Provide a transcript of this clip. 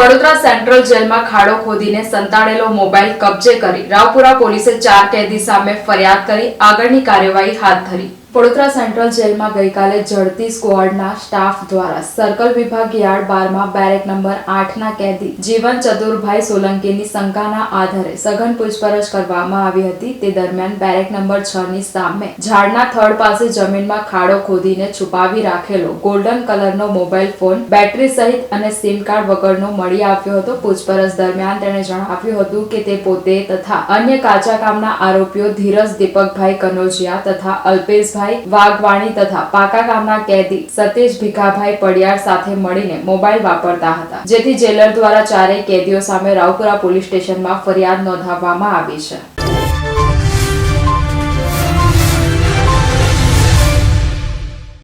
Vadodara central જેલમાં ખાડો ખોદીને સંતાડેલો mobile કબજે કરી રાવપુરા પોલીસે ચાર કેદી સામે ફરિયાદ કરી આગળની કાર્યવાહી હાથ ધરી. વડોદરા સેન્ટ્રલ જેલમાં ગઈકાલે ઝડપી સ્કવોડના સ્ટાફ દ્વારા સર્કલ વિભાગ યાર્ડ બારમાં બેરેક નંબર આઠના કેદી જીવન ચતુરભાઈ સોલંકીની શંકાના આધારે સઘન પૂછપરછ કરવામાં આવી હતી. તે દરમિયાન બેરેક નંબર છ ની સામે ઝાડના થડ પાસે જમીનમાં ખાડો ખોદીને છુપાવી રાખેલો ગોલ્ડન કલરનો મોબાઈલ ફોન, બેટરી સહિત અને સિમ કાર્ડ વગરનો મળી આવ્યો હતો. પૂછપરછ દરમિયાન તેણે જણાવ્યું હતું કે તે પોતે તથા અન્ય કાચા કામના આરોપીઓ ધીરજ દીપકભાઈ કનોજિયા તથા અલ્પેશભાઈ વાઘવાણી તથા પાકા ગામના કેદી સતીશ ભીખાભાઈ પડિયાર સાથે મળીને મોબાઈલ વાપરતા હતા, જેથી જેલર દ્વારા ચારેય કેદીઓ સામે રાવપુરા પોલીસ સ્ટેશનમાં ફરિયાદ નોંધાવવામાં આવી છે.